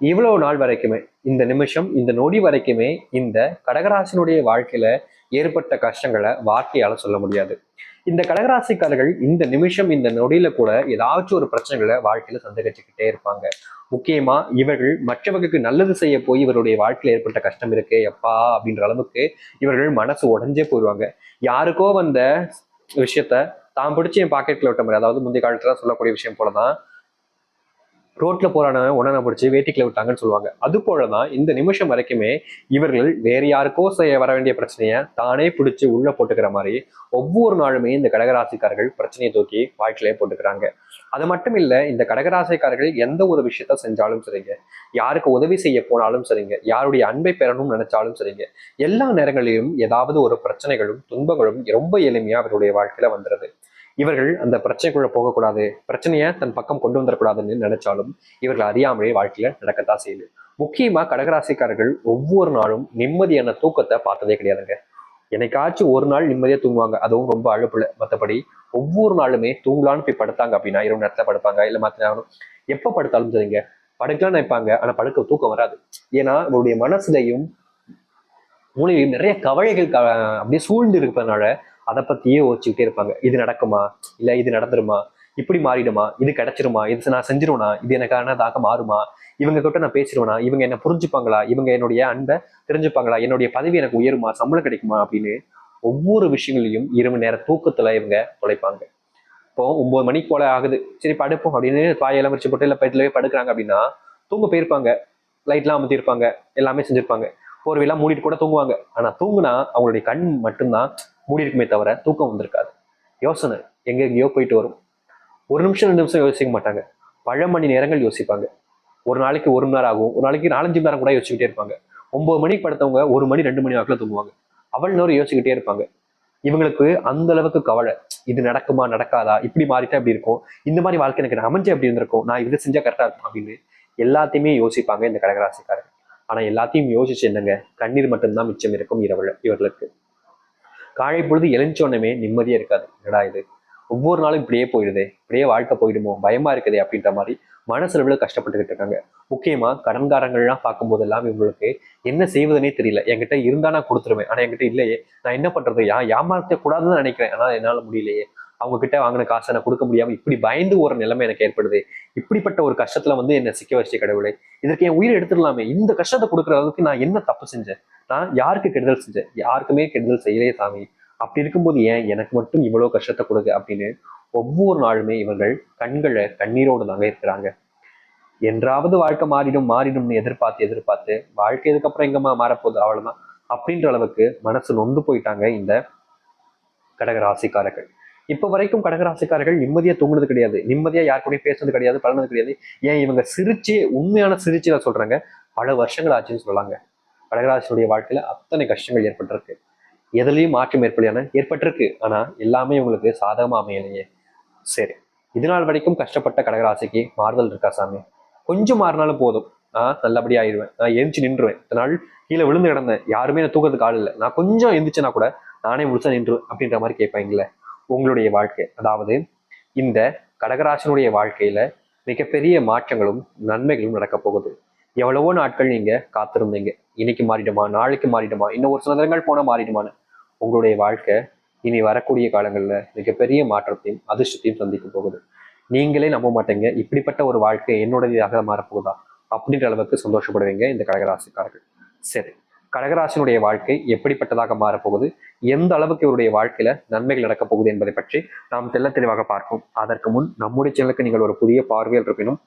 இவ்வளவு நாள் வரைக்குமே இந்த நிமிஷம் இந்த நொடி வரைக்குமே இந்த கடகராசினுடைய வாழ்க்கையில ஏற்பட்ட கஷ்டங்களை வார்த்தையால சொல்ல முடியாது. இந்த கடகராசிக்காரர்கள் இந்த நிமிஷம் இந்த நொடியில கூட ஏதாச்சும் ஒரு பிரச்சனைகளை வாழ்க்கையில சந்தேகிச்சுக்கிட்டே இருப்பாங்க. முக்கியமா இவர்கள் மற்றவர்களுக்கு நல்லது செய்ய போய் இவருடைய வாழ்க்கையில ஏற்பட்ட கஷ்டம் இருக்கே எப்பா அப்படின்ற அளவுக்கு இவர்கள் மனசு உடஞ்சே போயிடுவாங்க யாருக்கோ வந்த விஷயத்த தான் பிடிச்சி என் பாக்கெட்ல விட்ட மாதிரி அதாவது முந்தைய காலத்துல சொல்லக்கூடிய விஷயம் போலதான் ரோட்டில் போறானவன் உடனே பிடிச்சி வேட்டிக்கில் விட்டாங்கன்னு சொல்லுவாங்க. அது போலதான் இந்த நிமிஷம் வரைக்குமே இவர்கள் வேறு யாருக்கோ செய்ய வர வேண்டிய பிரச்சனையை தானே பிடிச்சி உள்ளே போட்டுக்கிற மாதிரி ஒவ்வொரு நாளுமே இந்த கடகராசிக்காரர்கள் பிரச்சனையை தூக்கி வாழ்க்கையிலே போட்டுக்கிறாங்க. அது மட்டும் இல்லை இந்த கடகராசிக்காரர்கள் எந்த ஒரு விஷயத்த செஞ்சாலும் சரிங்க. யாருக்கு உதவி செய்ய போனாலும் சரிங்க. யாருடைய அன்பை பெறணும்னு நினைச்சாலும் சரிங்க. எல்லா நேரங்களிலும் ஏதாவது ஒரு பிரச்சனைகளும் துன்பங்களும் ரொம்ப எளிமையாக அவருடைய வாழ்க்கையில வந்துடுது இவர்கள் அந்த பிரச்சனைக்குள்ள போகக்கூடாது. பிரச்சனையை தன் பக்கம் கொண்டு வந்துடக்கூடாதுன்னு நினைச்சாலும் இவர்கள் அறியாமலே வாழ்க்கையில நடக்கத்தான் செய்யுது. முக்கியமா கடகராசிக்காரர்கள் ஒவ்வொரு நாளும் நிம்மதியான தூக்கத்தை பார்த்ததே கிடையாதுங்க. என்னைக்காச்சும் ஒரு நாள் நிம்மதியா தூங்குவாங்க. அதுவும் ரொம்ப அழுப்புல. மற்றபடி ஒவ்வொரு நாளுமே தூங்கலான்னு போய் படுத்தாங்க அப்படின்னா இரவு நேரத்தில் படுப்பாங்க. இல்லை மாத்தினாலும் நேரம் எப்ப படுத்தாலும் சரிங்க? படுக்கலாம் நினைப்பாங்க. ஆனா படுக்க தூக்கம் வராது. ஏன்னா அவருடைய மனசுலையும் மூளையிலையும் நிறைய கவலைகள் அப்படியே சூழ்ந்து இருப்பதனால அதை பத்தியே யோசிச்சுக்கிட்டே இருப்பாங்க. இது நடக்குமா? இல்ல இது நடந்துருமா? இப்படி மாறிடுமா? இது கிடைச்சிருமா? இது நான் செஞ்சிருவேனா? இது எனக்கானதாக மாறுமா? இவங்க கிட்ட நான் பேசிடுவேனா? இவங்க என்ன புரிஞ்சுப்பாங்களா? இவங்க என்னுடைய அன்பை தெரிஞ்சுப்பாங்களா? என்னுடைய பதவி எனக்கு உயருமா? சம்பளம் கிடைக்குமா? அப்படின்னு ஒவ்வொரு விஷயங்களையும் இரவு நேர தூக்கத்துல இவங்க தொலைப்பாங்க. இப்போ ஒன்பது மணிக்கு போல ஆகுது. சரி படுப்போம் அப்படின்னு பாயெல்லாம் வச்சு போட்டு இல்லை பெட்லவே படுக்கிறாங்க அப்படின்னா தூங்க போயிருப்பாங்க. லைட்லாம் அமர்த்திருப்பாங்க. எல்லாமே செஞ்சிருப்பாங்க. போர்வையெல்லாம் மூடிட்டு கூட தூங்குவாங்க. ஆனா தூங்குனா அவங்களுடைய கண் மட்டும்தான் மூடி இருக்குமே தவிர தூக்கம் வந்திருக்காது. யோசனை எங்கெங்கேயோ போயிட்டு வரும். ஒரு நிமிஷம் ரெண்டு நிமிஷம் யோசிக்க மாட்டாங்க. பல மணி நேரங்கள் யோசிப்பாங்க. ஒரு நாளைக்கு ஒரு மணி நேரம் ஆகும். ஒரு நாளைக்கு நாலஞ்சு மணி நேரம் கூட யோசிச்சுக்கிட்டே இருப்பாங்க. ஒன்பது மணிக்கு படுத்தவங்க ஒரு மணி ரெண்டு மணி வாக்கில் தூங்குவாங்க. அவள் நேரம் யோசிச்சுக்கிட்டே இருப்பாங்க. இவங்களுக்கு அந்த அளவுக்கு கவலை. இது நடக்குமா நடக்காதா? இப்படி மாறிட்டா இப்படி இருக்கும். இந்த மாதிரி வாழ்க்கை எனக்கு அமைஞ்சு அப்படி இருந்திருக்கும். நான் இது செஞ்சா கரெக்டா இருக்கும் அப்படின்னு எல்லாத்தையுமே யோசிப்பாங்க இந்த கடகராசிக்காரங்க ஆனா எல்லாத்தையும் யோசிச்சு என்னங்க? கண்ணீர் மட்டும்தான் மிச்சம் இருக்கும் இரவு இவர்களுக்கு. காலை பொழுது எழுந்தோடனே நிம்மதியா இருக்காது. என்னடா இது? ஒவ்வொரு நாளும் இப்படியே போயிடுதே. இப்படியே வாழ்க்கை போயிடுமோ? பயமா இருக்குதே அப்படின்ற மாதிரி மனசுல கஷ்டப்பட்டுக்கிட்டு இருக்காங்க. முக்கியமா கடன்காரங்கள்லாம் பார்க்கும்போதெல்லாம் இவங்களுக்கு என்ன செய்வதுனே தெரியல. என்கிட்ட இருந்தா நான் கொடுத்துருவேன். ஆனா என்கிட்ட இல்லையே. நான் என்ன பண்றது? யா ஏமாத்த கூடாதுன்னு நினைக்கிறேன். ஆனா என்னால முடியலையே. அவங்க கிட்ட வாங்கின காசை நான் கொடுக்க முடியாமல் இப்படி பயந்து ஒரு நிலைமை எனக்கு ஏற்படுது. இப்படிப்பட்ட ஒரு கஷ்டத்துல வந்து என்ன சிக்க வச்சு கடவுளை. இதற்கு என் உயிர் எடுத்துடலாமே. இந்த கஷ்டத்தை கொடுக்குற அளவுக்கு நான் என்ன தப்பு செஞ்சேன்? நான் யாருக்கு கெடுதல் செஞ்சேன்? யாருக்குமே கெடுதல் செய்யலே சாமி. அப்படி இருக்கும்போது ஏன் எனக்கு மட்டும் இவ்வளவு கஷ்டத்தை கொடுக்கு அப்படின்னு ஒவ்வொரு நாளுமே இவர்கள் கண்களை கண்ணீரோடு தாங்க இருக்கிறாங்க என்றாவது வாழ்க்கை மாறிடும் மாறிடும்னு எதிர்பார்த்து எதிர்பார்த்து வாழ்க்கை இதுக்கப்புறம் எங்கம்மா மாறப்போகுது? அவ்வளோதான் அப்படின்ற அளவுக்கு மனசு நொந்து போயிட்டாங்க இந்த கடகராசிக்காரர்கள். இப்போ வரைக்கும் கடகராசிக்காரர்கள் நிம்மதியாக தூங்குனது கிடையாது. நிம்மதியாக யார் கூடயும் பேசுனது கிடையாது பழனது கிடையாது. ஏன் இவங்க சிரிச்சு உண்மையான சிரிச்சுல சொல்கிறாங்க பல வருஷங்கள் ஆச்சுன்னு சொல்லாங்க. கடகராசியுடைய வாழ்க்கையில் அத்தனை கஷ்டங்கள் ஏற்பட்டிருக்கு. எதுலேயும் மாற்றம் ஏற்படையான ஏற்பட்டிருக்கு. ஆனால் எல்லாமே இவங்களுக்கு சாதகமாக அமையலையே. சரி. இது நாள் வரைக்கும் கஷ்டப்பட்ட கடகராசிக்கு மாறுதல் இருக்கா சாமி? கொஞ்சம் மாறினாலும் போதும். நான் நல்லபடியாக ஆயிடுவேன். நான் எந்திச்சு நின்றுவேன். இத்தனை நாள் கீழே விழுந்து கிடந்தேன். யாருமே நான் தூக்கிறதுக்கு ஆள் இல்லை. நான் கொஞ்சம் எந்திரிச்சேனா கூட நானே முழுசா நின்றுவேன் அப்படின்ற மாதிரி கேட்பாங்களே உங்களுடைய வாழ்க்கை. அதாவது இந்த கடகராசினுடைய வாழ்க்கையில மிகப்பெரிய மாற்றங்களும் நன்மைகளும் நடக்க போகுது. எவ்வளவோ நாட்கள் நீங்க காத்திருந்தீங்க. இன்னைக்கு மாறிடுமா நாளைக்கு மாறிடுமா இன்னும் ஒரு சில நேரங்கள் போனா மாறிடுமான்னு. உங்களுடைய வாழ்க்கை இனி வரக்கூடிய காலங்கள்ல மிகப்பெரிய மாற்றத்தையும் அதிர்ஷ்டத்தையும் சந்திக்க போகுது. நீங்களே நம்ப மாட்டீங்க. இப்படிப்பட்ட ஒரு வாழ்க்கை என்னுடையதாக மாறப்போகுதா அப்படின்ற அளவுக்கு சந்தோஷப்படுவீங்க இந்த கடகராசிக்காரர்கள். சரி. கடகராசினுடைய வாழ்க்கை எப்படிப்பட்டதாக மாறப்போகுது? எந்த அளவுக்கு இவருடைய வாழ்க்கையில நன்மைகள் நடக்கப் போகுது என்பதை பற்றி நாம் தெல்ல தெளிவாக பார்ப்போம். அதற்கு முன் நம்முடைய சேனலுக்கு நீங்கள் ஒரு புதிய பார்வையில் இருப்பினும்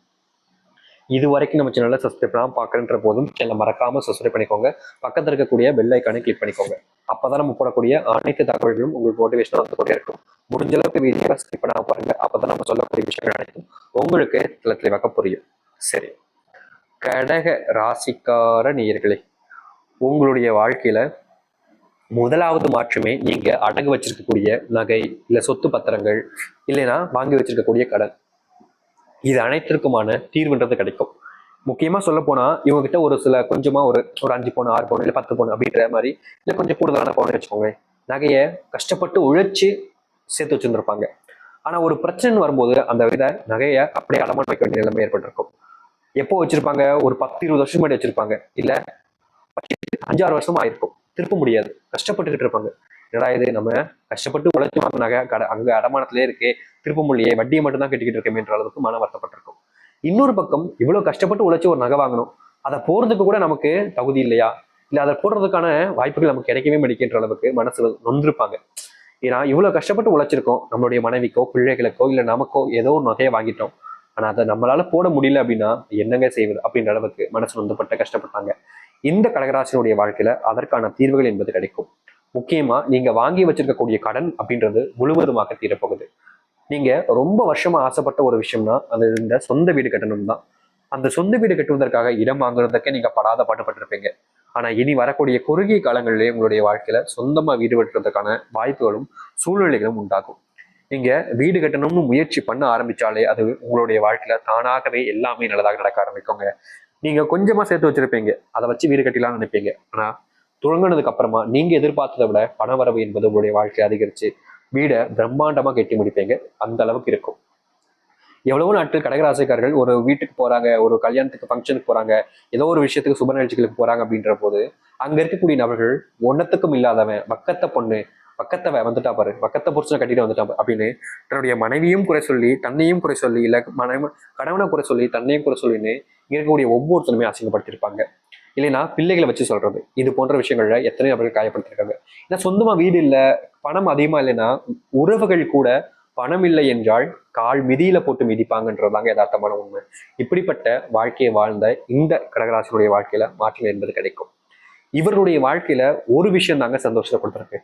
இது வரைக்கும் நம்ம சேனலை சப்ஸ்கிரைப் பண்ணாமல் பார்க்குறன்ற போதும் சேனலை மறக்காம சப்ஸ்கிரைப் பண்ணிக்கோங்க. பக்கத்தில் இருக்கக்கூடிய பெல் ஐக்கானை கிளிக் பண்ணிக்கோங்க. அப்பதான் நம்ம போடக்கூடிய அனைத்து தகவல்களும் உங்களுக்கு மோட்டிவேஷனாக வந்து கொண்டே இருக்கும். முடிஞ்ச அளவுக்கு வீடியோ ஸ்கிப் பண்ணாமல் பாருங்க. அப்பதான் நம்ம சொல்லக்கூடிய விஷயங்கள் அனைத்தும் உங்களுக்கு தெளிவாக புரியும். சரி. கடக ராசிக்கார நேயர்களே உங்களுடைய வாழ்க்கையில முதலாவது மாற்றமே நீங்க அடகு வச்சிருக்கக்கூடிய நகை இல்ல சொத்து பத்திரங்கள் இல்லைன்னா வாங்கி வச்சிருக்கக்கூடிய கடன். இது அனைத்திற்குமான தீர்வுன்றது கிடைக்கும். முக்கியமா சொல்ல போனா இவங்க கிட்ட ஒரு சில கொஞ்சமா ஒரு ஒரு அஞ்சு பவுன் ஆறு பவுன் இல்ல பத்து பவுன் அப்படின்ற மாதிரி இல்ல கொஞ்சம் கூடுதலான பவுன் வச்சுக்கோங்க நகையை கஷ்டப்பட்டு உழைச்சு சேர்த்து வச்சிருந்துருப்பாங்க. ஆனா ஒரு பிரச்சனை வரும்போது அந்த வித நகையை அப்படியே அடமான் வைக்க வேண்டிய நிலைமை ஏற்பட்டிருக்கும். எப்போ வச்சிருப்பாங்க? ஒரு பத்து இருபது வருஷம் முன்னாடி வச்சிருப்பாங்க. இல்ல அஞ்சாறு வருஷமா ஆயிருக்கும். திருப்ப முடியாது. கஷ்டப்பட்டுக்கிட்டு இருப்பாங்க. என்னடா இது நம்ம கஷ்டப்பட்டு உழைச்சி வாங்கின நகை கடை அங்க அடமானத்திலே இருக்கே திருப்ப முடியே வட்டியை மட்டும் தான் கட்டிக்கிட்டு இருக்கேன்ற அளவுக்கு மன வருத்தப்பட்டிருக்கும் இன்னொரு பக்கம் இவ்வளவு கஷ்டப்பட்டு உழைச்சி ஒரு நகை வாங்கணும். அதை போறதுக்கு கூட நமக்கு தகுதி இல்லையா? இல்ல அதை போடுறதுக்கான வாய்ப்புகள் நமக்கு கிடைக்கவே மாட்டேங்கிற அளவுக்கு மனசுல நொந்திருப்பாங்க. ஏன்னா இவ்வளவு கஷ்டப்பட்டு உழைச்சிருக்கோம். நம்மளுடைய மனைவிக்கோ பிள்ளைகளுக்கோ இல்ல நமக்கோ ஏதோ ஒரு நகையை வாங்கிட்டோம். ஆனா அதை நம்மளால போட முடியல அப்படின்னா என்னங்க செய்வது? அப்படின்ற அளவுக்கு மனசு நொந்தப்பட்ட கஷ்டப்பட்டாங்க. இந்த கடகராசினுடைய வாழ்க்கையில அதற்கான தீர்வுகள் என்பது கிடைக்கும். முக்கியமா நீங்க வாங்கி வச்சிருக்கக்கூடிய கடன் அப்படின்றது முழுவதுமாக தீரப்போகுது. நீங்க ரொம்ப வருஷமா ஆசைப்பட்ட ஒரு விஷயம்னா அது இந்த சொந்த வீடு கட்டணும் தான். அந்த சொந்த வீடு கட்டுவதற்காக இடம் வாங்குறதுக்கே நீங்க படாத பாட்டுப்பட்டிருப்பீங்க ஆனா இனி வரக்கூடிய குறுகிய காலங்களிலே உங்களுடைய வாழ்க்கையில சொந்தமா வீடு கட்டுறதுக்கான வாய்ப்புகளும் சூழ்நிலைகளும் உண்டாகும். நீங்க வீடு கட்டணும்னு முயற்சி பண்ண ஆரம்பிச்சாலே அது உங்களுடைய வாழ்க்கையில தானாகவே எல்லாமே நல்லதாக நடக்க ஆரம்பிக்குங்க. நீங்கள் கொஞ்சமாக சேர்த்து வச்சிருப்பீங்க. அதை வச்சு வீடு கட்டிலாம்னு நினைப்பீங்க. ஆனால் துவங்கினதுக்கு அப்புறமா நீங்கள் எதிர்பார்த்ததை விட பண வரவு என்பது உங்களுடைய வாழ்க்கையை அதிகரிச்சு வீடை பிரம்மாண்டமாக கட்டி முடிப்பீங்க. அந்த அளவுக்கு இருக்கும். எவ்வளவோ நாட்கள் கடகராசிக்காரர்கள் ஒரு வீட்டுக்கு போறாங்க ஒரு கல்யாணத்துக்கு ஃபங்க்ஷனுக்கு போறாங்க ஏதோ ஒரு விஷயத்துக்கு சுப நிகழ்ச்சிகளுக்கு போறாங்க அப்படின்ற போது அங்க இருக்கக்கூடிய நபர்கள் ஒன்னத்துக்கும் இல்லாதவன் பக்கத்தை பொண்ணு பக்கத்தை வந்துட்டா பாரு. பக்கத்தை புரிச்சு கட்டிட்டு வந்துட்டா அப்படின்னு தன்னுடைய மனைவியும் குறை சொல்லி தன்னையும் குறை சொல்லி இல்ல மனைவி கணவனை குறை சொல்லி தன்னையும் குறை சொல்லின்னு இருக்கக்கூடிய ஒவ்வொருத்தருமே அசிங்கப்படுத்திருப்பாங்க இல்லைன்னா பிள்ளைகளை வச்சு சொல்றது. இது போன்ற விஷயங்கள்ல எத்தனை நபர்கள் காயப்படுத்திருக்காங்க. ஏன்னா சொந்தமா வீடு இல்லை பணம் அதிகமா இல்லைன்னா உறவுகள் கூட பணம் இல்லை என்றால் கால் மிதியில போட்டு மிதிப்பாங்கன்றதாங்க யதார்த்தமான உண்மை. இப்படிப்பட்ட வாழ்க்கையை வாழ்ந்த இந்த கடகராசினுடைய வாழ்க்கையில மாற்றம் என்பது கிடைக்கும். இவருடைய வாழ்க்கையில ஒரு விஷயம் தாங்க சந்தோஷத்தை கொடுத்துருக்கு.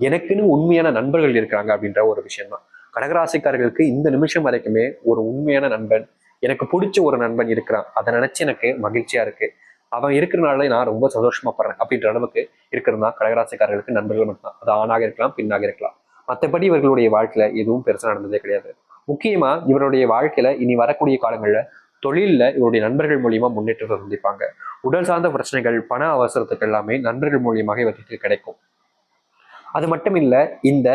எனக்குன்னு உண்மையான நண்பர்கள் இருக்கிறாங்க அப்படின்ற ஒரு விஷயம் தான் கடகராசிக்காரர்களுக்கு இந்த நிமிஷம் வரைக்குமே ஒரு உண்மையான நண்பன் எனக்கு பிடிச்ச ஒரு நண்பன் இருக்கிறான். அதை நினைச்சு எனக்கு மகிழ்ச்சியா இருக்கு. அவன் இருக்கிறனால நான் ரொம்ப சந்தோஷமா படுறேன் அப்படின்ற அளவுக்கு இருக்கிறதா கடகராசிக்காரர்களுக்கு நண்பர்கள் மட்டும்தான். அது ஆணாக இருக்கலாம் பின்னாக இருக்கலாம். மற்றபடி இவர்களுடைய வாழ்க்கையில எதுவும் பெருசாக நடந்ததே கிடையாது. முக்கியமா இவருடைய வாழ்க்கையில இனி வரக்கூடிய காலங்கள்ல தொழிலில் இவருடைய நண்பர்கள் மூலியமா முன்னேற்றத்தை சந்திப்பாங்க. உடல் சார்ந்த பிரச்சனைகள் பண அவசரத்துக்கு எல்லாமே நண்பர்கள் மூலியமாக இவர்களுக்கு கிடைக்கும். அது மட்டும் இல்லை இந்த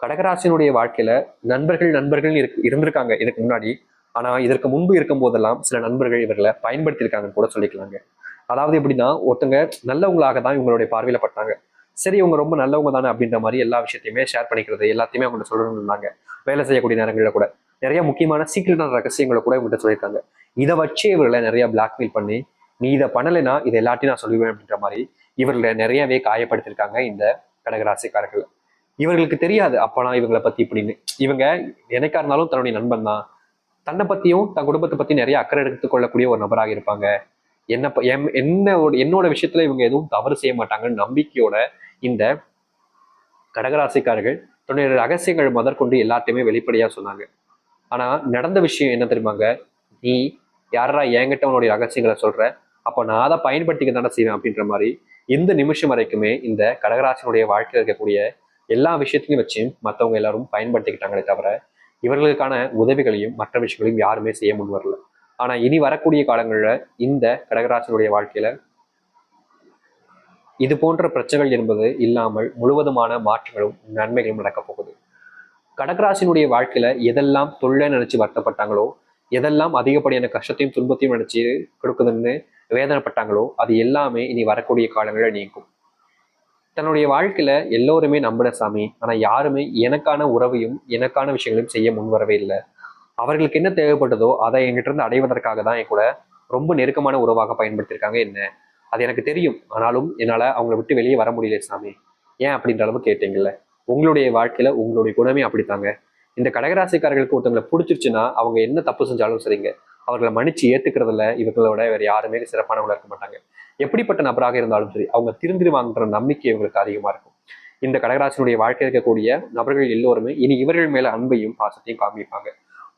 கடகராசினுடைய வாழ்க்கையில நண்பர்கள் நண்பர்கள் இருந்திருக்காங்க இதுக்கு முன்னாடி. ஆனா இதற்கு முன்பு இருக்கும் போதெல்லாம் சில நண்பர்கள் இவர்களை பயன்படுத்தியிருக்காங்கன்னு கூட சொல்லிக்கலாங்க. அதாவது எப்படின்னா ஒருத்தங்க நல்லவங்களாக தான் இவங்களுடைய பார்வையில பட்டாங்க. சரி இவங்க ரொம்ப நல்லவங்க தானே அப்படின்ற மாதிரி எல்லா விஷயத்தையுமே ஷேர் பண்ணிக்கிறது எல்லாத்தையுமே அவங்க சொல்லணும்னு இருந்தாங்க. வேலை செய்யக்கூடிய நேரங்களில் கூட. நிறைய முக்கியமான சீக்கிரட்டான ரகசியங்களை கூட இவங்ககிட்ட சொல்லியிருக்காங்க. இதை வச்சு இவர்களை நிறைய பிளாக்மெயில் பண்ணி நீ இதை பண்ணலைன்னா இதை எல்லாத்தையும் நான் சொல்லுவேன் அப்படின்ற மாதிரி இவர்களை நிறையவே காயப்படுத்தியிருக்காங்க இந்த கடகராசிக்காரர்கள். இவர்களுக்கு தெரியாது அப்பனா இவங்களை பத்தி இப்படின்னு. இவங்க எனக்கா இருந்தாலும் தன்னுடைய நண்பன் தான். தன்னை பத்தியும் தன் குடும்பத்தை பத்தி நிறைய அக்கறை எடுத்துக்கொள்ளக்கூடிய ஒரு நபராக இருப்பாங்க. என்ன என்ன என்னோட என்னோட விஷயத்துல இவங்க எதுவும் தவறு செய்ய மாட்டாங்கன்னு நம்பிக்கையோட இந்த கடகராசிக்காரர்கள் தன்னுடைய ரகசியங்கள் முதற்கொண்டு எல்லாத்தையுமே வெளிப்படையா சொன்னாங்க. ஆனா நடந்த விஷயம் என்ன தெரியுமாங்க? நீ யாரா என்கிட்ட உன்னுடைய ரகசியங்களை சொல்ற? அப்போ நான் அதை பயன்படுத்திக்க தானே செய்வேன் அப்படின்ற மாதிரி இந்த நிமிஷம் வரைக்குமே இந்த கடகராசினுடைய வாழ்க்கையில் இருக்கக்கூடிய எல்லா விஷயத்தையும் வச்சு மற்றவங்க எல்லாரும் பயன்படுத்திக்கிட்டாங்களே தவிர இவர்களுக்கான உதவிகளையும் மற்ற விஷயங்களையும் யாருமே செய்ய முன் வரல. ஆனா இனி வரக்கூடிய காலங்களில் இந்த கடகராசினுடைய வாழ்க்கையில இது போன்ற பிரச்சனைகள் என்பது இல்லாமல் முழுவதுமான மாற்றங்களும் நன்மைகளும் நடக்க போகுது. கடகராசினுடைய வாழ்க்கையில எதெல்லாம் தொல்லை நினைச்சு வருத்தப்பட்டாங்களோ எதெல்லாம் அதிகப்படியான கஷ்டத்தையும் துன்பத்தையும் நினைச்சு கொடுக்குதுன்னு வேதனைப்பட்டாங்களோ அது எல்லாமே இனி வரக்கூடிய காலங்களில் நீங்கும். தன்னுடைய வாழ்க்கையில எல்லோருமே நம்பின சாமி ஆனா யாருமே எனக்கான உறவையும் எனக்கான விஷயங்களையும் செய்ய முன் வரவே இல்லை. அவர்களுக்கு என்ன தேவைப்பட்டதோ அதை என்கிட்ட இருந்து அடைவதற்காக தான் என் கூட ரொம்ப நெருக்கமான உறவாக பயன்படுத்தியிருக்காங்க என்ன? அது எனக்கு தெரியும். ஆனாலும் என்னால் அவங்கள விட்டு வெளியே வர முடியல சாமி. ஏன் அப்படின்ற அளவு கேட்டீங்கல்ல? உங்களுடைய வாழ்க்கையில உங்களுடைய குணமே அப்படித்தாங்க. இந்த கடகராசிக்காரர்களுக்கு ஒருத்தவங்களை பிடிச்சிருச்சுன்னா அவங்க என்ன தப்பு செஞ்சாலும் சரிங்க. அவர்களை மன்னிச்சு ஏத்துக்கிறதுல இவர்களோட வேற யாருமே சிறப்பானவங்களா இருக்க மாட்டாங்க. எப்படிப்பட்ட நபராக இருந்தாலும் சரி அவங்க திருந்திருவாங்கன்ற நம்பிக்கை இவங்களுக்கு அதிகமா இருக்கும். இந்த கடகராசினுடைய வாழ்க்கை இருக்கக்கூடிய நபர்கள் எல்லோருமே இனி இவர்கள் மேல அன்பையும் பாசத்தையும் காமிப்பாங்க.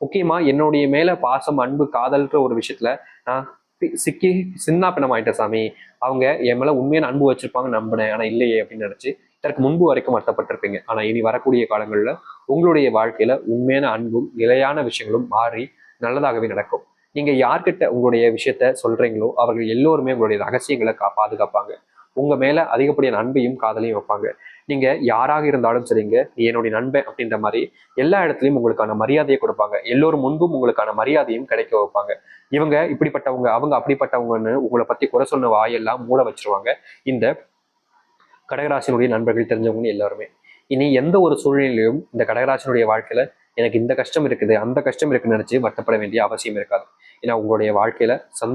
முக்கியமா என்னுடைய மேல பாசம் அன்பு காதல்ன்ற ஒரு விஷயத்துல நான் சிக்கி சின்ன பின்னமாயிட்டேன் சாமி. அவங்க என் மேல உண்மையான அன்பு வச்சிருப்பாங்க நம்பினேன். ஆனா இல்லையே அப்படின்னு நினைச்சு இதற்கு முன்பு வரைக்கும் வருத்தப்பட்டிருப்பீங்க. ஆனா இனி வரக்கூடிய காலங்களில் உங்களுடைய வாழ்க்கையில உண்மையான அன்பும் நிலையான விஷயங்களும் மாறி நல்லதாகவே நடக்கும். நீங்க யார்கிட்ட உங்களுடைய விஷயத்த சொல்றீங்களோ அவர்கள் எல்லோருமே உங்களுடைய ரகசியங்களை கா பாதுகாப்பாங்க. உங்க மேல அதிகப்படியான அன்பையும் காதலையும் வைப்பாங்க. நீங்க யாராக இருந்தாலும் சரிங்க நீ என்னுடைய நண்பன் அப்படின்ற மாதிரி எல்லா இடத்துலையும் உங்களுக்கான மரியாதையை கொடுப்பாங்க. எல்லோரும் முன்பும் உங்களுக்கான மரியாதையும் கிடைக்க வைப்பாங்க. இவங்க இப்படிப்பட்டவங்க அவங்க அப்படிப்பட்டவங்கன்னு உங்களை பத்தி குறை சொன்ன வாயெல்லாம் மூட வச்சிருவாங்க. இந்த கடகராசினுடைய நண்பர்கள் தெரிஞ்சவங்க எல்லாருமே. இனி எந்த ஒரு சூழ்நிலையிலும் இந்த கடகராசினுடைய வாழ்க்கையில எனக்கு இந்த கஷ்டம் இருக்குது அந்த கஷ்டம் இருக்குன்னு நினைச்சு வருத்தப்பட வேண்டிய அவசியம் இருக்காது. ஏன்னா உங்களுடைய வாழ்க்கையில சந்தோஷம்